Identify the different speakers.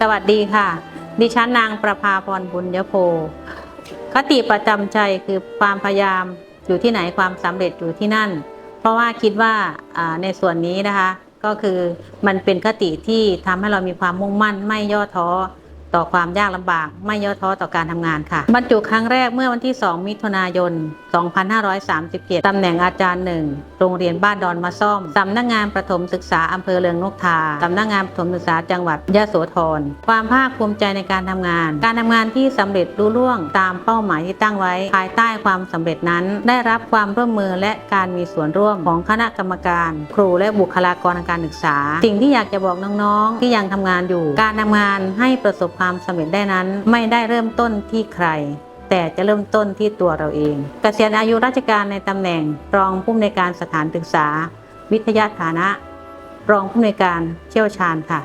Speaker 1: สวัสดีค่ะ ดิฉันนางประภาพรบุญยโพคติประจำใจคือความพยายามอยู่ที่ไหนความสำเร็จอยู่ที่นั่น เพราะว่าคิดว่าอ่าในส่วนนี้นะคะ ก็คือมันเป็นคติที่ทำให้เรามีความมุ่งมั่นไม่ย่อท้อต่อความยากลำบาก ไม่ย่อท้อต่อการทำงานค่ะ บรรจุครั้งแรกเมื่อวันที่ 2 มิถุนายน2537 ตำแหน่งอาจารย์หนึ่งโรงเรียนบ้านดอนมาซ่อม สำนักงานประถมศึกษาอำเภอเรืองนกทา สำนักงานประถมศึกษาจังหวัดยะโสธร ความภาคภูมิใจในการทำงาน การทำงานที่สำเร็จรุ่ล่วงตามเป้าหมายที่ตั้งไว้ ภายใต้ความสำเร็จนั้น ได้รับความร่วมมือและการมีส่วนร่วมของคณะกรรมการ ครูและบุคลากรทางการศึกษา สิ่งที่อยากจะบอกน้องๆ ที่ยังทำงานอยู่ การทำงานให้ประสบความสำเร็จได้นั้น ไม่ได้เริ่มต้นที่ใคร แต่จะเริ่มต้นที่ตัวเราเองเกษียณอายุราชการในตำแหน่ง รองผู้อำนวยการสถานศึกษา วิทยาฐานะ รองผู้อำนวยการเชี่ยวชาญค่ะ